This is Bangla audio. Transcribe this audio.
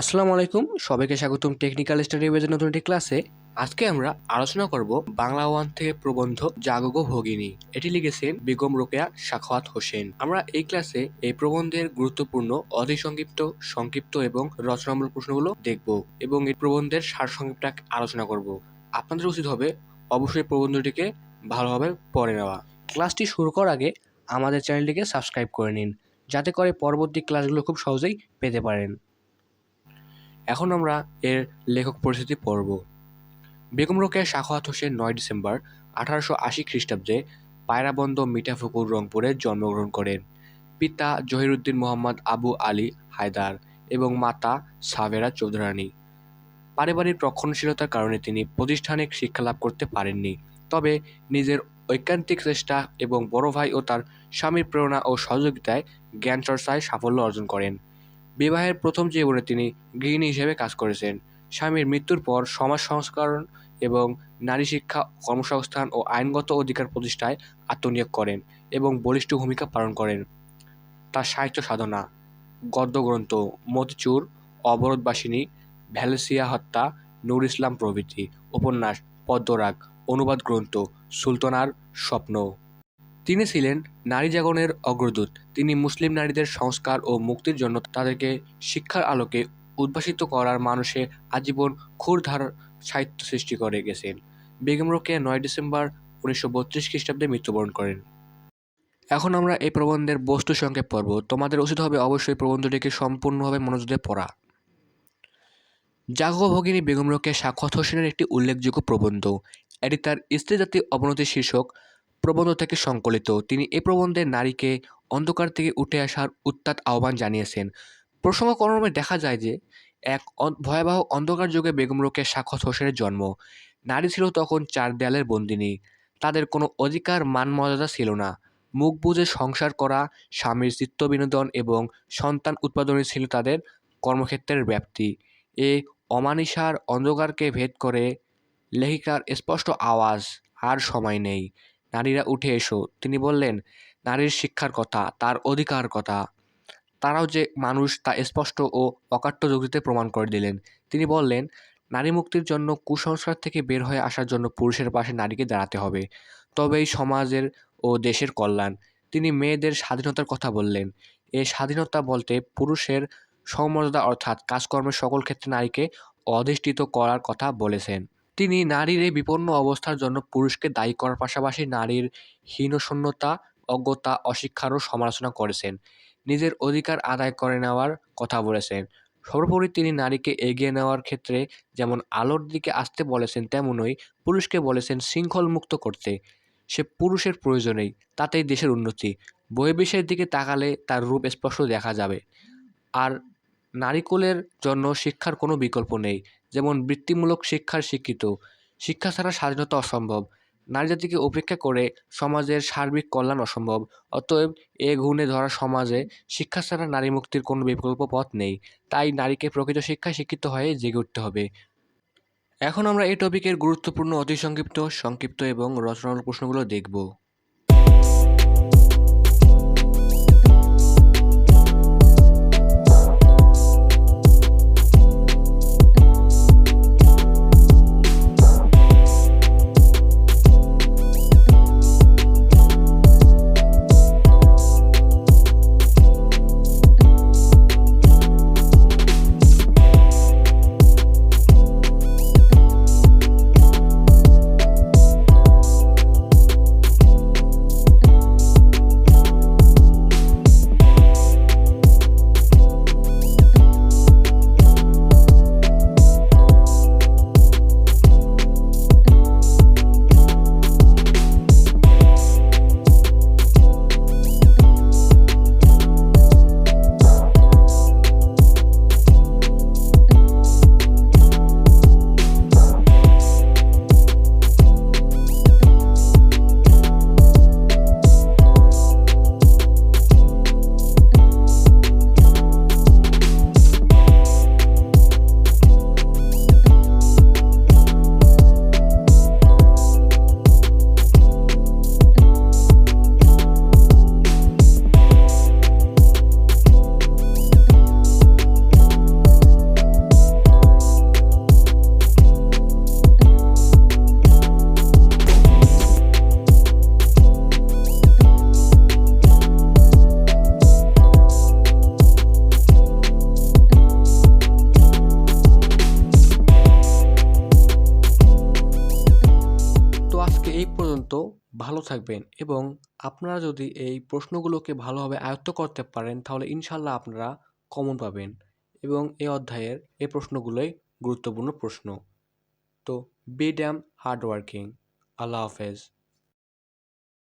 আসসালামু আলাইকুম, সবাইকে স্বাগতম টেকনিক্যাল স্টাডি বেজের নতুন একটি ক্লাসে আজকে আমরা আলোচনা করব বাংলা ওয়ান থেকে প্রবন্ধ জাগগ ভগিনী। এটি লিখেছেন বেগম রোকেয়া সাখাওয়াত হোসেন। আমরা এই ক্লাসে এই প্রবন্ধের গুরুত্বপূর্ণ অধি সংক্ষিপ্ত সংক্ষিপ্ত এবং রচনামূলক প্রশ্নগুলো দেখব এবং এই প্রবন্ধের সারসংক্ষেপটা আলোচনা করব। আপনাদের উচিত হবে অবশ্যই প্রবন্ধটিকে ভালোভাবে পড়ে নেওয়া। ক্লাসটি শুরু করার আগে আমাদের চ্যানেলটিকে সাবস্ক্রাইব করে নিন, যাতে করে পরবর্তী ক্লাসগুলো খুব সহজেই পেতে পারেন। এখন আমরা এর লেখক পরিস্থিতি পড়ব। বেগম রোকেয়া শাখাওয়াত হোসেন নয় ডিসেম্বর আঠারোশো আশি খ্রিস্টাব্দে পায়রাবন্দ মিঠাফুকুর রংপুরে জন্মগ্রহণ করেন। পিতা জহিরুদ্দিন মোহাম্মদ আবু আলী হায়দার এবং মাতা সাবেরা চৌধুরানী। পারিবারিক রক্ষণশীলতার কারণে তিনি প্রতিষ্ঠানিক শিক্ষা লাভ করতে পারেননি। তবে নিজের ঐকান্তিক চেষ্টা এবং বড় ভাই ও তার স্বামীর প্রেরণা ও সহযোগিতায় জ্ঞান চর্চায় সাফল্য অর্জন করেন। বিবাহের প্রথম জীবনে তিনি গৃহিণী হিসেবে কাজ করেছেন। স্বামীর মৃত্যুর পর সমাজ সংস্করণ এবং নারী শিক্ষা, কর্মসংস্থান ও আইনগত অধিকার প্রতিষ্ঠায় আত্মনিয়োগ করেন এবং বলিষ্ঠ ভূমিকা পালন করেন। তার সাহিত্য সাধনা, গদ্যগ্রন্থ, মতিচুর, অবরোধবাসিনী, ভ্যালেসিয়া হত্যা, নূর ইসলাম প্রভৃতি, উপন্যাস, পদ্মরাগ, অনুবাদ গ্রন্থ, সুলতানার স্বপ্ন। তিনি ছিলেন নারী জাগরণের অগ্রদূত। তিনি মুসলিম নারীদের সংস্কার ও মুক্তির জন্য তাদেরকে শিক্ষার আলোকে উদ্ভাসিত করার মানুষে আজীবন ক্ষুরধার সাহিত্য সৃষ্টি করে গেছেন। বেগম রোকেয়া নয় ডিসেম্বর উনিশশো বত্রিশ খ্রিস্টাব্দে মৃত্যুবরণ করেন। এখন আমরা এই প্রবন্ধের বস্তু সংক্ষেপ পড়ব। তোমাদের উচিত হবে অবশ্যই প্রবন্ধটিকে সম্পূর্ণভাবে মনোযোগ দিয়ে পড়া। জাগো ভগিনী বেগম রোকেয়া সাক্ষাৎ হোসেনের একটি উল্লেখযোগ্য প্রবন্ধ। এটি তার স্ত্রী জাতি অবনতি শীর্ষক প্রবন্ধ থেকে সংকলিত। তিনি এ প্রবন্ধে নারীকে অন্ধকার থেকে উঠে আসার উত্তাত আহ্বান জানিয়েছেন। প্রসঙ্গক্রমে দেখা যায় যে, এক ভয়াবহ অন্ধকার যুগে বেগম রোকেয়া সাক্ষাৎ হোসেনের জন্ম। নারী ছিল তখন চার দেয়ালের বন্দিনী। তাদের কোনো অধিকার মান মর্যাদা ছিল না। মুখ বুজে সংসার করা, স্বামীর চিত্ত বিনোদন এবং সন্তান উৎপাদনই ছিল তাদের কর্মক্ষেত্রের ব্যাপ্তি। এ অমানিসার অন্ধকারকে ভেদ করে লেখিকার স্পষ্ট আওয়াজ, আর সময় নেই। নারীরা উঠে এসো। তিনি বললেন, নারীর শিক্ষার কথা, তার অধিকার কথা। তারাও যে মানুষ, তা স্পষ্ট ও অকাট্য যুক্তিতে প্রমাণ করে দিলেন। তিনি বললেন, নারী মুক্তির জন্য কুসংস্কার থেকে বের হয়ে আসার জন্য পুরুষের পাশে নারীকে দাঁড়াতে হবে। তবেই সমাজের ও দেশের কল্যাণ। তিনি মেয়েদের স্বাধীনতার কথা বললেন। এই স্বাধীনতা বলতে পুরুষের সমমর্যাদা অর্থাৎ কাজকর্মের সকল ক্ষেত্রে নারীকে অধিষ্ঠিত করার কথা বলেছেন। তিনি নারীর এই বিপন্ন অবস্থার জন্য পুরুষকে দায়ী করার পাশাপাশি নারীর হীনশূন্যতা, অজ্ঞতা, অশিক্ষারও সমালোচনা করেছেন। নিজের অধিকার আদায় করে নেওয়ার কথা বলেছেন। সর্বোপরি তিনি নারীকে এগিয়ে নেওয়ার ক্ষেত্রে যেমন আলোর দিকে আসতে বলেছেন, তেমনই পুরুষকে বলেছেন শৃঙ্খল মুক্ত করতে। সে পুরুষের প্রয়োজনেই, তাতেই দেশের উন্নতি। বহির্বিশ্বের দিকে তাকালে তার রূপ স্পষ্ট দেখা যাবে। আর নারীকুলের জন্য শিক্ষার কোনো বিকল্প নেই। যেমন বৃত্তিমূলক শিক্ষার শিক্ষিত। শিক্ষা ছাড়া স্বাধীনতা অসম্ভব। নারী জাতিকে উপেক্ষা করে সমাজের সার্বিক কল্যাণ অসম্ভব। অতএব এ গুণে ধরা সমাজে শিক্ষা ছাড়া নারী মুক্তির কোনো বিকল্প পথ নেই। তাই নারীকে প্রকৃত শিক্ষায় শিক্ষিত হয়ে জেগে উঠতে হবে। এখন আমরা এই টপিকের গুরুত্বপূর্ণ অতি সংক্ষিপ্ত সংক্ষিপ্ত এবং রচনার প্রশ্নগুলো দেখব। পর্যন্ত ভালো থাকবেন এবং আপনারা যদি এই প্রশ্নগুলোকে ভালোভাবে আয়ত্ত করতে পারেন, তাহলে ইনশাল্লাহ আপনারা কমন পাবেন এবং এই অধ্যায়ের এই প্রশ্নগুলোই গুরুত্বপূর্ণ প্রশ্ন। তো বি ড্যাম হার্ডওয়ার্কিং আল্লাহ হাফেজ।